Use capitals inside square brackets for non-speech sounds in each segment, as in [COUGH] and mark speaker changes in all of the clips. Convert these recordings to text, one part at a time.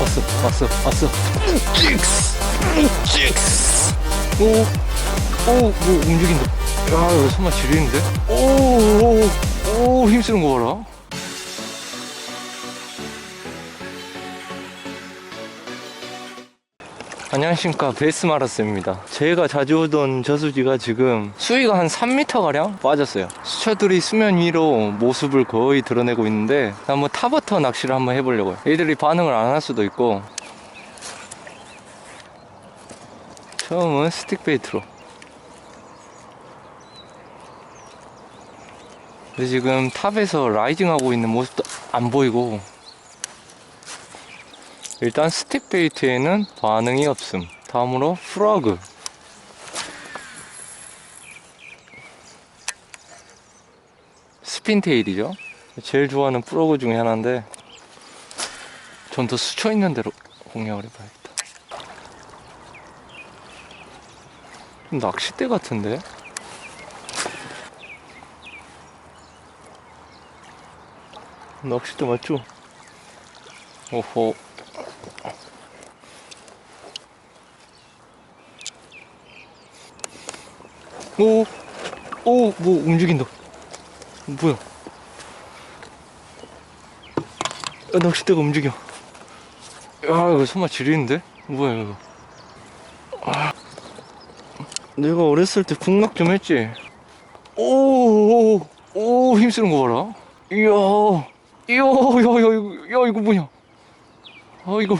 Speaker 1: 왔어 왔어 왔어 찍스 찍스. 오오뭐 움직인다. 야 이거 손맛 지리는데? 오오 힘쓰는 거 봐라 안녕하십니까. 베스 마라스입니다. 제가 자주 오던 저수지가 지금 수위가 한 3m가량 빠졌어요. 수초들이 수면 위로 모습을 거의 드러내고 있는데 한번 타버터 낚시를 한번 해보려고요. 얘들이 반응을 안 할 수도 있고. 처음은 스틱 베이트로. 근데 지금 탑에서 라이징 하고 있는 모습도 안 보이고 일단 스틱 베이트에는 반응이 없음. 다음으로 프로그. 스핀테일이죠. 제일 좋아하는 프로그 중에 하나인데 전더 수초 있는 대로 공략을 해봐야겠다. 좀 낚싯대 같은데? 낚싯대 맞죠? 오호 오, 오, 뭐 움직인다. 뭐야? 야, 낚싯대가 움직여. 야, 이거 손맛 지리는데? 뭐야, 이거? 아, 내가 어렸을 때 국낙 좀 했지? 오, 오, 오, 힘쓰는 거 봐라. 이야, 이야, 야, 야, 이거, 야, 이거 뭐냐? 아, 이거.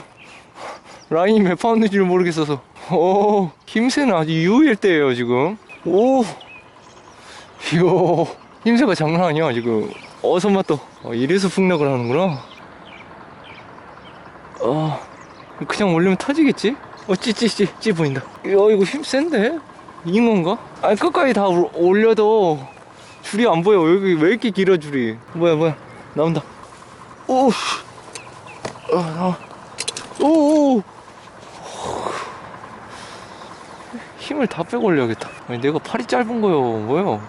Speaker 1: 라인이 몇 파운드인지를 모르겠어서. 오, 힘새는 아주 유일 때예요 지금. 오, 이야, 힘새가 장난 아니야 지금. 어, 손맛도. 어, 이래서 풍력을 하는구나. 어, 그냥 올리면 터지겠지? 어, 찌찌찌 찌 보인다. 이야, 이거 힘 센데? 잉어인가? 아니 끝까지 다 올- 올려도 줄이 안 보여. 여기 왜 이렇게 길어 줄이? 뭐야 뭐야 나온다. 오, 씨. 아, 나와. 오, 오. 힘을 다 빼고 올려야겠다. 내가 팔이 짧은 거요. 뭐요?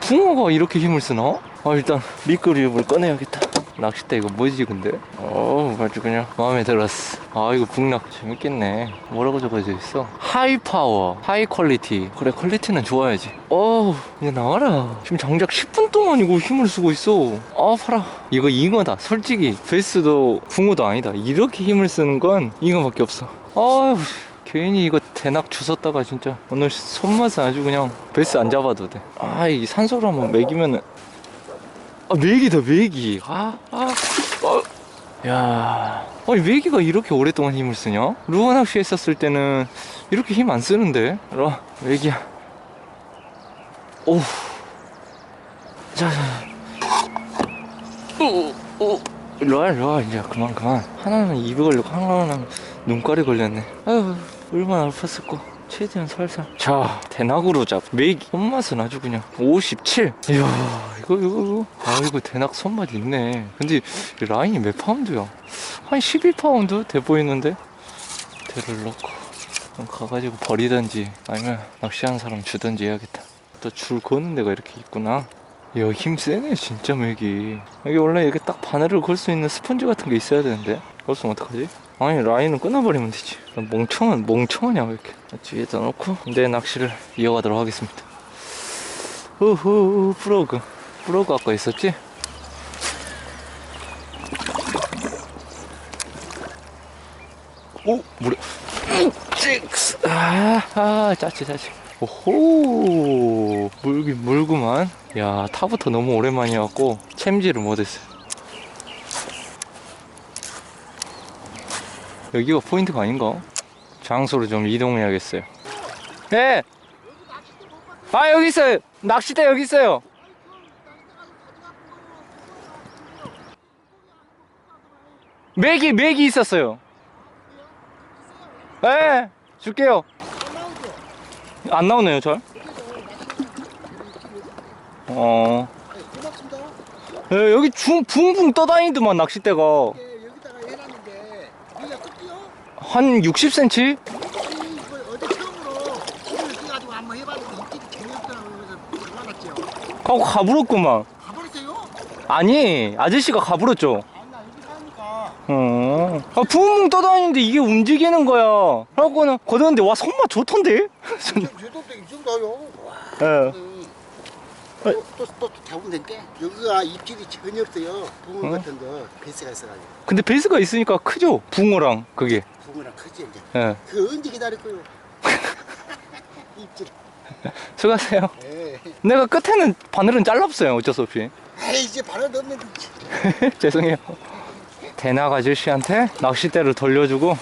Speaker 1: 붕어가 이렇게 힘을 쓰나? 아, 일단 미끄리을 꺼내야겠다. 낚싯대 이거 뭐지 근데? 어 아주 그냥 마음에 들었어 아 이거 북락 재밌겠네 뭐라고 적어져 있어? 하이 파워 하이 퀄리티 그래 퀄리티는 좋아야지 어 이제 나와라 지금 장작 10분 동안 이거 힘을 쓰고 있어 아 팔아 이거 잉어다 솔직히 베스도 붕어도 아니다 이렇게 힘을 쓰는 건 잉어밖에 없어 아휴 괜히 이거 대낙 주웠다가 진짜 오늘 손맛은 아주 그냥 베스 안 잡아도 돼 아 이 산소를 한번 먹이면은. 아 메기다 메기. 아, 아, 아. 야. 아니 메기가 이렇게 오랫동안 힘을 쓰냐? 루어 낚시 했었을 때는 이렇게 힘 안 쓰는데? 로 메기야. 오 자, 자. 일로 와 일로 와. 이제 그만 그만. 하나는 입에 걸리고 하나는 눈깔이 걸렸네. 아유 얼마나 아팠을까? 최대한 살살. 자 대낙으로 잡 메기. 손맛은 아주 그냥 57 이야 이거 이거 이거. 아 이거 대낙 손맛 있네. 근데 이 라인이 몇 파운드야? 한 11파운드 돼 보이는데? 대를 넣고 가가지고 버리던지 아니면 낚시하는 사람 주던지 해야겠다. 또 줄 거는 데가 이렇게 있구나. 야, 힘 세네, 진짜 맥이. 여기 원래 이렇게 딱 바늘을 걸 수 있는 스펀지 같은 게 있어야 되는데. 걸으면 어떡하지? 아니, 라인은 끊어버리면 되지. 멍청한, 멍청하냐, 왜 이렇게. 뒤에다 놓고, 내 낚시를 이어가도록 하겠습니다. 후후, 프로그. 프로그 아까 있었지? 오, 물에. 찍스. 아, 아, 짜치, 짜치. 오호, 물긴 물구만. 야, 타부터 너무 오랜만이었고, 챔질을 못했어요. 여기가 포인트가 아닌가? 장소로 좀 이동해야겠어요. 네! 아, 여기 있어요! 낚싯대 여기 있어요! 맥이, 맥이 있었어요. 네! 줄게요. 안 나오네요, 잘. 어. 예, 여기 중, 붕붕 떠다니더만, 낚싯대가.
Speaker 2: 이게 여기다가 해놨는데 여기가 끝이요?
Speaker 1: 한 60cm?
Speaker 2: 이거 어제 처음으로 한번 해봤는데 입질이 재미없더라고 그래서 그만았죠
Speaker 1: 하고 가불었구만.
Speaker 2: 가버리세요?
Speaker 1: 아니, 아저씨가 가불었죠.
Speaker 2: 아니야 여기 사니까
Speaker 1: 어. 아, 붕붕 떠다니는데 이게 움직이는 거야. 그래갖고는 걷었는데 와 손맛 좋던데?
Speaker 2: 유독도 이 정도요.
Speaker 1: 예.
Speaker 2: 또또 잡으면 여기가 입질이 전혀 없어요. 붕어
Speaker 1: 어?
Speaker 2: 같은 거 베스가 있어가지고
Speaker 1: 근데 베이스가 있으니까 크죠? 붕어랑 그게.
Speaker 2: 붕어랑 크지 이제.
Speaker 1: 예.
Speaker 2: 그 언제 기다릴 거요? [LAUGHS] 입질.
Speaker 1: 수고하세요.
Speaker 2: 예.
Speaker 1: 내가 끝에는 바늘은 잘랐어요. 어쩔 수 없이.
Speaker 2: 에이 이제 바로 넣으면 [LAUGHS]
Speaker 1: 죄송해요. 대낙 아저씨한테 낚싯대를 돌려주고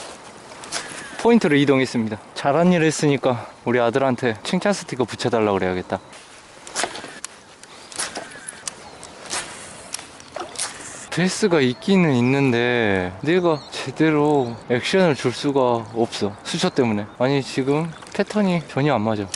Speaker 1: 포인트로 이동했습니다. 잘한 일 했으니까 우리 아들한테 칭찬 스티커 붙여달라 그래야겠다. 베스가 있기는 있는데 내가 제대로 액션을 줄 수가 없어 수초 때문에 아니 지금 패턴이 전혀 안 맞아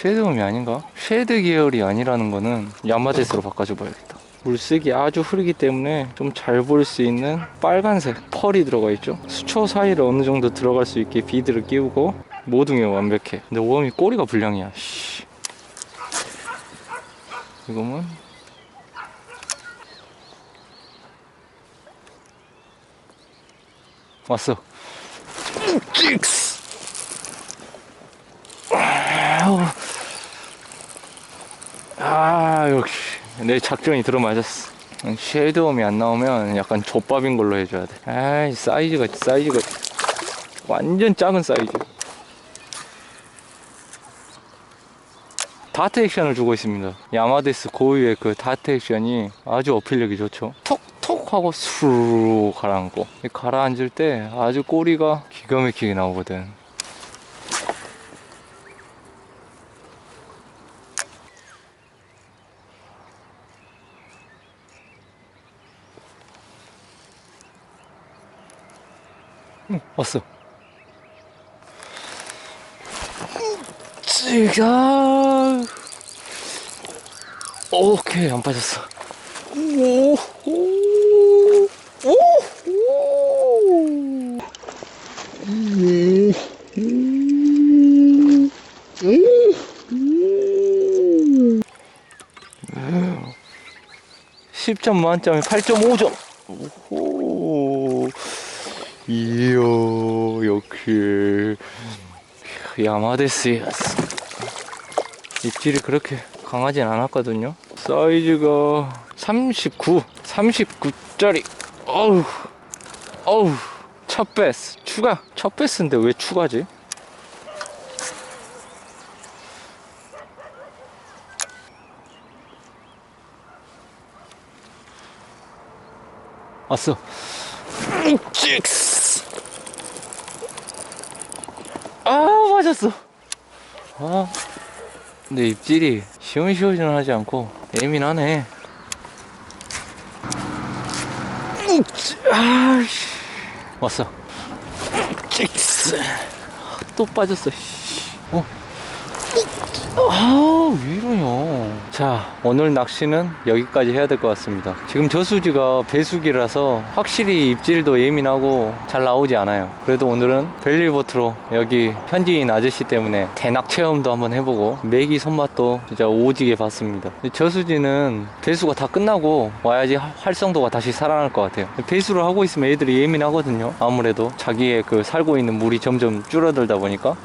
Speaker 1: 쉐드움이 아닌가? 쉐드 계열이 아니라는 거는 야마데스로 바꿔줘 봐야겠다. 물색이 아주 흐리기 때문에 좀잘볼수 있는 빨간색 펄이 들어가 있죠. 수초 사이를 어느 정도 들어갈 수 있게 비드를 끼우고 모둥이 완벽해. 근데 웜이 꼬리가 불량이야. 씨. 이거면 왔어. 찍스. 아 역시. 내 작전이 들어맞았어. 쉐드홈이 안 나오면 약간 족밥인 걸로 해줘야 돼. 아이 사이즈가 사이즈가 완전 작은 사이즈. 다트 액션을 주고 있습니다. 야마데스 고유의 그 다트 액션이 아주 어필력이 좋죠. 톡톡 하고 수르르 가라앉고 이 가라앉을 때 아주 꼬리가 기가 막히게 나오거든 응, 왔어. 찌가. 오케이, 안 빠졌어. 오, 오, 오, 오. 음, 음, 음, 음. 10점 만점에 8.5점. 오. 이야 역시. 야마데스였어. 입질이 그렇게 강하진 않았거든요. 사이즈가 39 39짜리. 어우 어우. 첫 베스. 추가 첫 베스인데 왜 추가지 왔어. 찍스 아 맞았어. 아 근데 입질이 시원시원하지 않고 예민하네. 아씨. 왔어. 찍스 또 빠졌어 씨. 어. 아, 왜 이러냐. 자, 오늘 낚시는 여기까지 해야 될 것 같습니다. 지금 저수지가 배수기라서 확실히 입질도 예민하고 잘 나오지 않아요. 그래도 오늘은 벨리보트로 여기 현지인 아저씨 때문에 대낙 체험도 한번 해보고 메기 손맛도 진짜 오지게 봤습니다. 저수지는 배수가 다 끝나고 와야지 하- 활성도가 다시 살아날 것 같아요. 배수를 하고 있으면 애들이 예민하거든요. 아무래도 자기의 그 살고 있는 물이 점점 줄어들다 보니까